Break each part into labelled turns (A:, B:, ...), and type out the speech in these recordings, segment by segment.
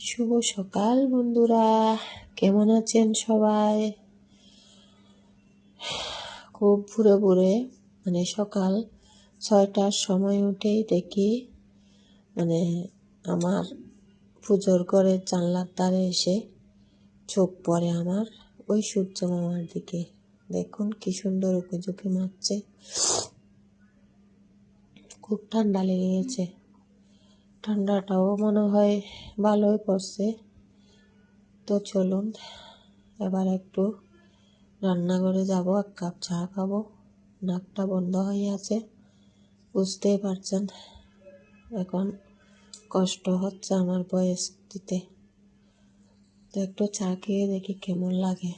A: শুভ সকাল বন্ধুরা, কেমন আছেন সবাই? খুব ভুরে ভুরে মানে সকাল ছয়টার সময় উঠেই দেখি মানে আমার পুজোর ঘরে জানলার দ্বারে এসে চোখ পড়ে আমার, ওই সূর্য মামার দিকে। দেখুন কি সুন্দর ঝুঁকি মারছে। খুব ঠান্ডা লেগে গেছে ঠান্ডাটাও মনে হয় ভালোই পড়ছে। তো চলুন, এবার একটু রান্নাঘরে যাব, এক কাপ চা খাব। নাকটা বন্ধ হয়ে আছে, বুঝতেই পারছেন, এখন কষ্ট হচ্ছে আমার বয়স দিতে তো একটু চা খেয়ে দেখি কেমন লাগে।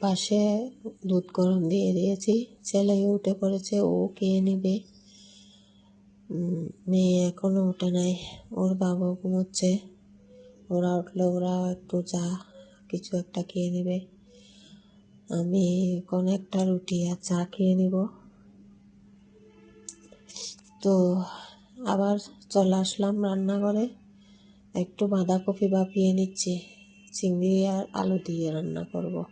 A: পাশে দুধ গরম দিয়ে দিয়েছি ছেলে উঠে পড়েছে, ও খেয়ে নিবে। মেয়ে এখনও ওঠে নাই। ওর বাবা ঘুমোচ্ছে। ওরা উঠলে ওরা একটু চা, কিছু একটা খেয়ে নেবে। আমি এখন একটা রুটি আর চা খেয়ে নিব। তো আবার চলে আসলাম রান্নাঘরে। একটু বাঁধাকপি বাপিয়ে নিচ্ছি। চিংড়ি আর আলু দিয়ে রান্না করব।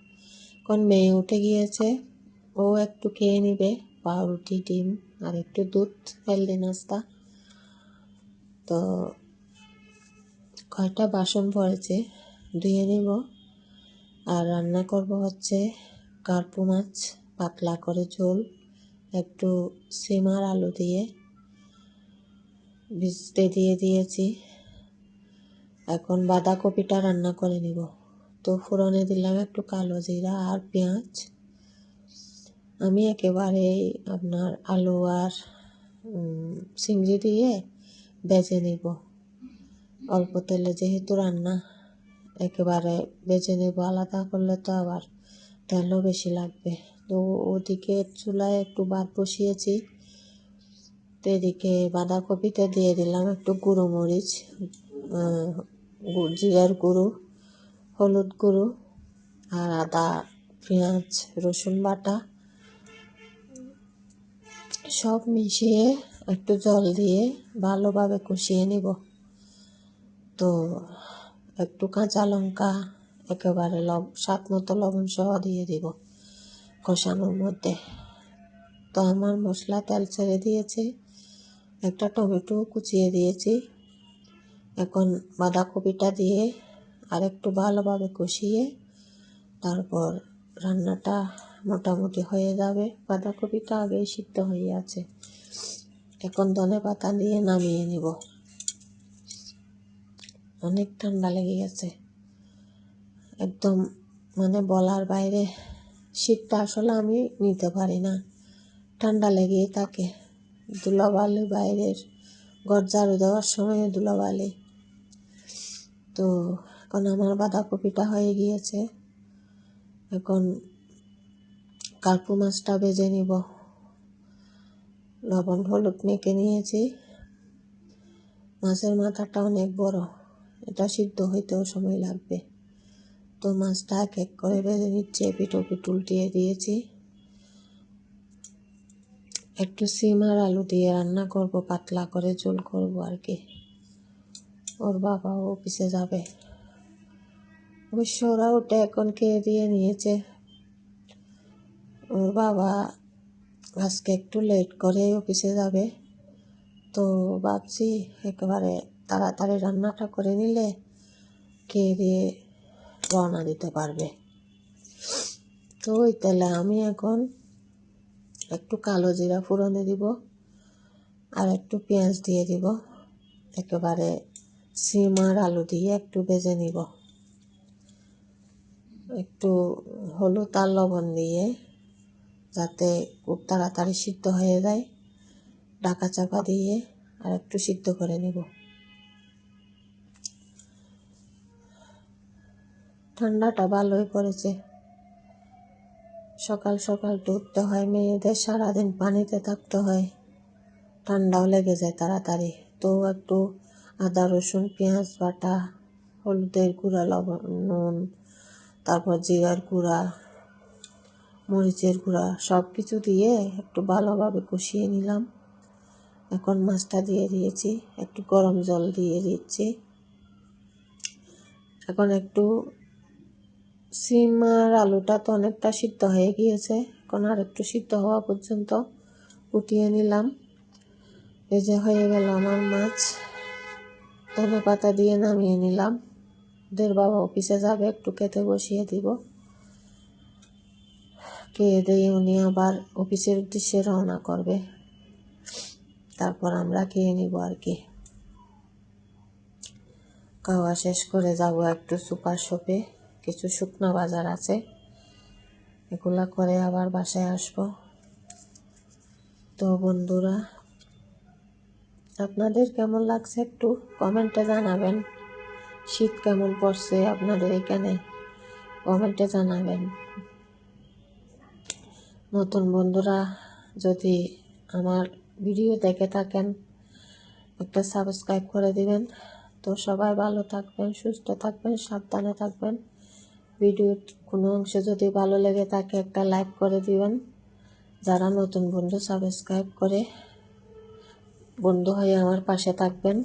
A: এখন মেয়ে উঠে গিয়েছে। ও একটু খেয়ে নিবে। পাউরুটি, ডিম আর একটু দুধ, হেলদি নাস্তা। তো কয়টা বাসন পড়েছে, ধুয়ে নেব। আর রান্না করব হচ্ছে কার্পু মাছ, পাতলা করে ঝোল, একটু সিমার আলু দিয়ে ভিজতে দিয়ে দিয়েছি। এখন বাঁধাকপিটা রান্না করে নিব। তো ফোড়নে দিলাম একটু কালো জিরা আর পেঁয়াজ। আমি একেবারে আপনার আলু আর চিংড়ি দিয়ে বেজে নিব। অল্প তেলে যেহেতু রান্না, একেবারে বেজে নেব। আলাদা করলে তো আবার তেলও বেশি লাগবে। তো ওদিকে চুলায় একটু ভাত বসিয়েছি। তো এদিকে বাঁধাকপিতে দিয়ে দিলাম একটু গুঁড়ো মরিচ জিরার গুঁড়ো, হলুদ গুঁড়ো আর আদা, পেঁয়াজ, রসুন বাটা সব মিশিয়ে একটু জল দিয়ে ভালোভাবে কষিয়ে নিব। তো একটু কাঁচা লঙ্কা, একেবারে লব, স্বাদ মতো লবণ সহ দিয়ে দিব কষানোর মধ্যে। তো আমার মশলা তেল ছেড়ে দিয়েছে, একটা টমেটো কুচিয়ে দিয়েছি। এখন বাঁধাকপিটা দিয়ে আর একটু ভালোভাবে কষিয়ে তারপর রান্নাটা মোটামুটি হয়ে যাবে। বাঁধাকপিটা আগেই সিদ্ধ হয়ে আছে। এখন ধনে পাতা দিয়ে নামিয়ে নিব। অনেক ঠান্ডা লেগে গেছে। একদম মানে বলার বাইরে শীতটা আসলে আমি নিতে পারি না। ঠান্ডা লেগেই থাকে। ধুলাবালি বাইরের ঘর ঝাড়ু দেওয়ার সময় ধুলাবালি। তো এখন আমার বাঁধাকপিটা হয়ে গিয়েছে। এখন কার্পু মাছটা ভেজে নিব। লবণ হলুদ মেখে নিয়েছি। মাছের মাথাটা অনেক বড়। এটা সিদ্ধ হইতেও সময় লাগবে। তো মাছটা এক এক করে ভেজে নিচ্ছে পিঠো পিঠ উল্টিয়ে দিয়েছি। একটু সিম আর আলু দিয়ে রান্না করব, পাতলা করে ঝোল করব আর কি। ওর বাবাও অফিসে যাবে। অবশ্য ওরা ওটা এখন খেয়ে দিয়ে নিয়েছে। ওর বাবা আজকে একটু লেট করে অফিসে যাবে। তো ভাবছি একেবারে তাড়াতাড়ি রান্নাটা করে নিলে খেয়ে দিয়ে রওনা দিতে পারবে। তো ওই তেলে আমি এখন একটু কালো জিরা ফুরনে দিব আর একটু পেঁয়াজ দিয়ে দিব। একেবারে সিম আর আলু দিয়ে একটু ভেজে নিব। একটু হলুদ আর লবণ দিয়ে যাতে খুব তাড়াতাড়ি সিদ্ধ হয়ে যায়। ডাকা চাপা দিয়ে আর একটু সিদ্ধ করে নেব। ঠান্ডাটা ভালোই পড়েছে। সকাল সকাল উঠতে হয়, মেয়েদের সারাদিন পানিতে থাকতে হয়। ঠান্ডাও লেগে যায় তাড়াতাড়ি। তো একটু আদা, রসুন, পেঁয়াজ বাটা, হলুদের গুঁড়া, লবণ, নুন, তারপর জিরার গুঁড়া মরিচের গুঁড়া সব কিছু দিয়ে একটু ভালোভাবে কষিয়ে নিলাম। এখন মাছটা দিয়ে দিয়েছি, একটু গরম জল দিয়ে দিচ্ছি। এখন একটু সিম আর আলুটা তো অনেকটা সিদ্ধ হয়ে গিয়েছে, এখন আর একটু সিদ্ধ হওয়া পর্যন্ত ফুটিয়ে নিলাম। এই যে হয়ে গেল আমার মাছ। ধনে পাতা দিয়ে নামিয়ে নিলাম। ওদের বাবা অফিসে যাবে, একটু খেতে বসিয়ে দিব। খেয়ে দিয়ে উনি আবার অফিসের উদ্দেশ্যে রওনা করবে। তারপর আমরা খেয়ে নিব আর কি। খাওয়া শেষ করে যাব একটু সুপার শপে। কিছু শুকনো বাজার আছে। এগুলা করে আবার বাসায় আসব। তো বন্ধুরা, আপনাদের কেমন লাগছে একটু কমেন্টে জানাবেন। শীত কেমন পড়ছে আপনাদের এখানে? কমেন্টে জানাবেন। নতুন বন্ধুরা যদি আমার ভিডিও দেখে থাকেন, একটা সাবস্ক্রাইব করে দিবেন। তো সবাই ভালো থাকবেন, সুস্থ থাকবেন, সাবধানে থাকবেন। ভিডিওর কোনো অংশ যদি ভালো লেগে থাকে, একটা লাইক করে দিবেন। যারা নতুন বন্ধু সাবস্ক্রাইব করে বন্ধু হয়ে আমার পাশে থাকবেন।